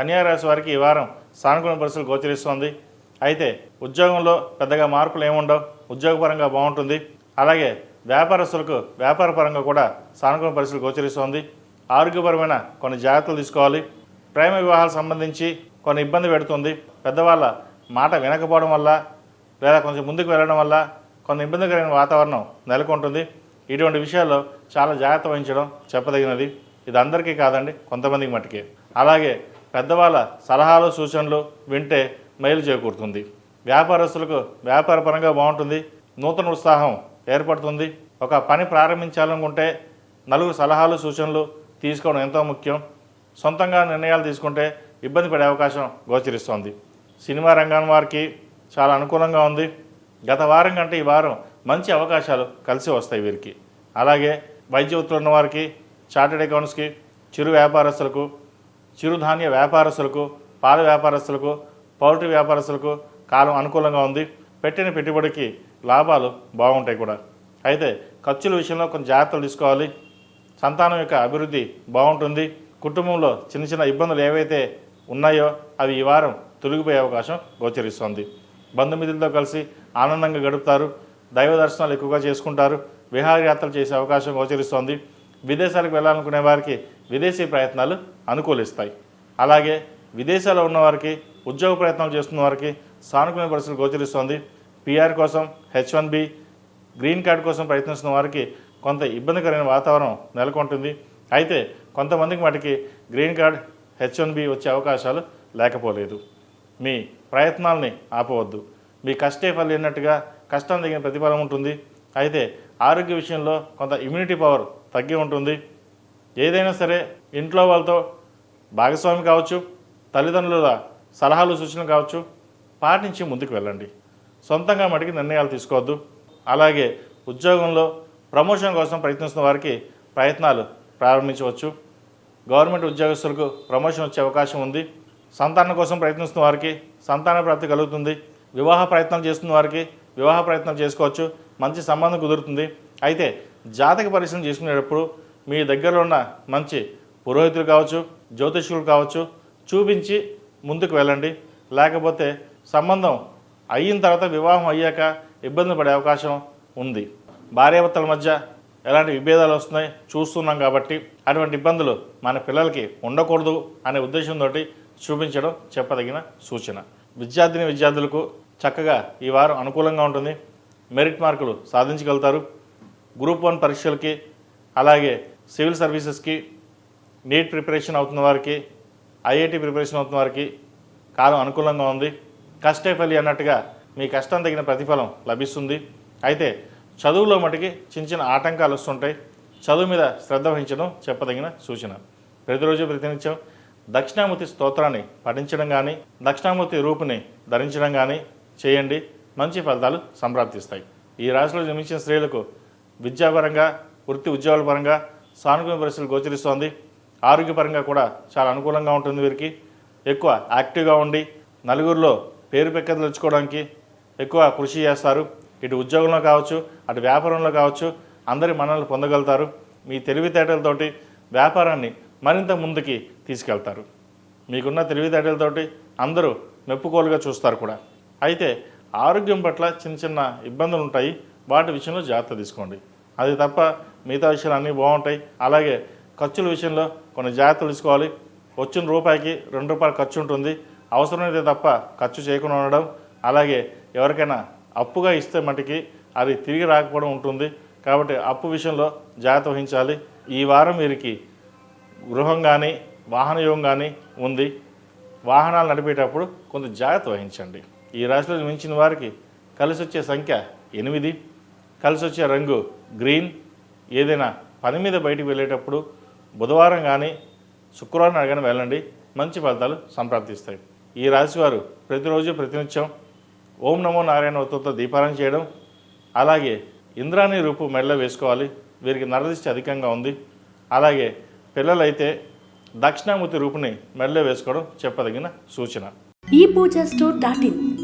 కన్యారాశి వారికి ఈ వారం సానుకూల పరిస్థితులు గోచరిస్తోంది. అయితే ఉద్యోగంలో పెద్దగా మార్పులు ఏముండవు. ఉద్యోగపరంగా బాగుంటుంది. అలాగే వ్యాపారస్తులకు వ్యాపారపరంగా కూడా సానుకూల పరిస్థితులు గోచరిస్తోంది. ఆరోగ్యపరమైన కొన్ని జాగ్రత్తలు తీసుకోవాలి. ప్రేమ వివాహాలకు సంబంధించి కొన్ని ఇబ్బంది పెడుతుంది. పెద్దవాళ్ళ మాట వినకపోవడం వల్ల లేదా కొంచెం ముందుకు వెళ్ళడం వల్ల కొన్ని ఇబ్బందికరమైన వాతావరణం నెలకొంటుంది. ఇటువంటి విషయాల్లో చాలా జాగ్రత్త వహించడం చెప్పదగినది. ఇది అందరికీ కాదండి కొంతమందికి మట్టుకే అలాగే పెద్దవాళ్ళ సలహాలు సూచనలు వింటే మేలు చేకూరుతుంది. వ్యాపారస్తులకు వ్యాపారపరంగా బాగుంటుంది నూతన ఉత్సాహం ఏర్పడుతుంది. ఒక పని ప్రారంభించాలనుకుంటే నలుగురు సలహాలు సూచనలు తీసుకోవడం ఎంతో ముఖ్యం. సొంతంగా నిర్ణయాలు తీసుకుంటే ఇబ్బంది పడే అవకాశం గోచరిస్తోంది. సినిమా రంగం వారికి చాలా అనుకూలంగా ఉంది. గత వారం కంటే ఈ వారం మంచి అవకాశాలు కలిసి వస్తాయి వీరికి. అలాగే వైద్య వృత్తులు ఉన్న వారికి చార్టెడ్ అకౌంట్స్కి చిరు వ్యాపారస్తులకు చిరుధాన్య వ్యాపారస్తులకు పాల వ్యాపారస్తులకు పౌల్ట్రీ వ్యాపారస్తులకు కాలం అనుకూలంగా ఉంది. పెట్టిన పెట్టుబడికి లాభాలు బాగుంటాయి కూడా. అయితే ఖర్చుల విషయంలో కొన్ని జాగ్రత్తలు తీసుకోవాలి. సంతానం యొక్క అభివృద్ధి బాగుంటుంది. కుటుంబంలో చిన్న చిన్న ఇబ్బందులు ఏవైతే ఉన్నాయో అవి ఈ వారం తొలగిపోయే అవకాశం గోచరిస్తోంది. బంధుమిత్రులతో కలిసి ఆనందంగా గడుపుతారు. దైవ దర్శనాలు ఎక్కువగా చేసుకుంటారు. విహారయాత్రలు చేసే అవకాశం గోచరిస్తోంది. విదేశాలకు వెళ్ళాలనుకునే వారికి విదేశీ ప్రయత్నాలు అనుకూలిస్తాయి. అలాగే విదేశాల్లో ఉన్నవారికి ఉద్యోగ ప్రయత్నాలు చేస్తున్న వారికి సానుకూల పరిస్థితులు గోచరిస్తోంది. పిఆర్ కోసం H one B green card కోసం ప్రయత్నిస్తున్న వారికి కొంత ఇబ్బందికరమైన వాతావరణం నెలకొంటుంది. అయితే కొంతమందికి మటుకి green card H one B వచ్చే అవకాశాలు లేకపోలేదు. మీ ప్రయత్నాల్ని ఆపవద్దు. మీ కష్టే ఫలినట్టుగా కష్టం తగిన ప్రతిఫలం ఉంటుంది. అయితే ఆరోగ్య విషయంలో కొంత ఇమ్యూనిటీ పవర్ తగ్గి ఉంటుంది. ఏదైనా సరే ఇంట్లో వాళ్ళతో భాగస్వామి కావచ్చు తల్లిదండ్రుల సలహాలు సూచనలు కావచ్చు పాటించి ముందుకు వెళ్ళండి. సొంతంగా మటుకి నిర్ణయాలు తీసుకోవద్దు. అలాగే ఉద్యోగంలో ప్రమోషన్ కోసం ప్రయత్నిస్తున్న వారికి ప్రయత్నాలు ప్రారంభించవచ్చు. గవర్నమెంట్ ఉద్యోగస్తులకు ప్రమోషన్ వచ్చే అవకాశం ఉంది. సంతానం కోసం ప్రయత్నిస్తున్న వారికి సంతాన ప్రాప్తి కలుగుతుంది. వివాహ ప్రయత్నం చేస్తున్న వారికి వివాహ ప్రయత్నం చేసుకోవచ్చు. మంచి సంబంధం కుదురుతుంది. అయితే జాతక పరిశీలన చేసుకునేటప్పుడు మీ దగ్గరలో ఉన్న మంచి పురోహితులు కావచ్చు జ్యోతిష్కులు కావచ్చు చూపించి ముందుకు వెళ్ళండి. లేకపోతే సంబంధం అయిన తర్వాత వివాహం అయ్యాక ఇబ్బంది పడే అవకాశం ఉంది. భార్యాభర్తల మధ్య ఎలాంటి విభేదాలు వస్తున్నాయి చూస్తున్నాం కాబట్టి అటువంటి ఇబ్బందులు మన పిల్లలకి ఉండకూడదు అనే ఉద్దేశంతో చూపించడం చెప్పదగిన సూచన. విద్యార్థిని విద్యార్థులకు చక్కగా ఈ వారం అనుకూలంగా ఉంటుంది. మెరిట్ మార్కులు సాధించగలుగుతారు. గ్రూప్ వన్ పరీక్షలకి అలాగే సివిల్ సర్వీసెస్కి నీట్ ప్రిపరేషన్ అవుతున్న వారికి ఐఐటి ప్రిపరేషన్ అవుతున్న వారికి కాలం అనుకూలంగా ఉంది. కష్టే ఫలి అన్నట్టుగా మీ కష్టం తగిన ప్రతిఫలం లభిస్తుంది. అయితే చదువులో మటుకి చిన్న చిన్న ఆటంకాలు వస్తుంటాయి. చదువు మీద శ్రద్ధ వహించడం చెప్పదగిన సూచన. ప్రతిరోజు ప్రతినిత్యం దక్షిణామూర్తి స్తోత్రాన్ని పఠించడం కానీ దక్షిణామూర్తి రూపుని ధరించడం కానీ చేయండి. మంచి ఫలితాలు సంప్రాప్తిస్తాయి. ఈ రాశిలో జన్మించిన స్త్రీలకు విద్యాపరంగా వృత్తి ఉద్యోగాల పరంగా సానుకూల పరిస్థితులు గోచరిస్తోంది. ఆరోగ్యపరంగా కూడా చాలా అనుకూలంగా ఉంటుంది వీరికి. ఎక్కువ యాక్టివ్గా ఉండి నలుగురిలో పేరు పెక్కలు తెచ్చుకోవడానికి ఎక్కువ కృషి చేస్తారు. ఇటు ఉద్యోగంలో కావచ్చు అటు వ్యాపారంలో కావచ్చు అందరి మనల్ని పొందగలుగుతారు. మీ తెలివితేటలతోటి వ్యాపారాన్ని మరింత ముందుకి తీసుకెళ్తారు. మీకున్న తెలివితేటలతోటి అందరూ మెప్పుకోలుగా చూస్తారు కూడా. అయితే ఆరోగ్యం పట్ల చిన్న చిన్న ఇబ్బందులు ఉంటాయి వాటి విషయంలో జాగ్రత్త తీసుకోండి. అది తప్ప మిగతా విషయాలు అన్నీ బాగుంటాయి. అలాగే ఖర్చుల విషయంలో కొన్ని జాగ్రత్తలు తీసుకోవాలి. వచ్చిన రూపాయికి రెండు రూపాయలు ఖర్చు ఉంటుంది. అవసరమైతే తప్ప ఖర్చు చేయకుండా ఉండడం. అలాగే ఎవరికైనా అప్పుగా ఇస్తే మటుకి అది తిరిగి రాకపోవడం ఉంటుంది. కాబట్టి అప్పు విషయంలో జాగ్రత్త వహించాలి. ఈ వారం వీరికి గృహం కానీ వాహన యోగం కానీ ఉంది. వాహనాలు నడిపేటప్పుడు కొంత జాగ్రత్త వహించండి. ఈ రాశిలో మించిన వారికి కలిసి వచ్చే సంఖ్య ఎనిమిది. కలిసి వచ్చే రంగు గ్రీన్. ఏదైనా పని మీద బయటికి వెళ్ళేటప్పుడు బుధవారం కానీ శుక్రవారం అడగని వెళ్ళండి. మంచి ఫలితాలు సంప్రాప్తిస్తాయి. ఈ రాశివారు ప్రతిరోజు ప్రతినిత్యం ఓం నమో నారాయణ వత్తుతో దీపారం చేయడం అలాగే ఇంద్రాణి రూపు మెడలో వేసుకోవాలి. వీరికి నరదిష్టి అధికంగా ఉంది. అలాగే పిల్లలైతే దక్షిణామూర్తి రూపుని మెడలో వేసుకోవడం చెప్పదగిన సూచన. ఈ పూజా స్టోర్ డాట్ ఇన్.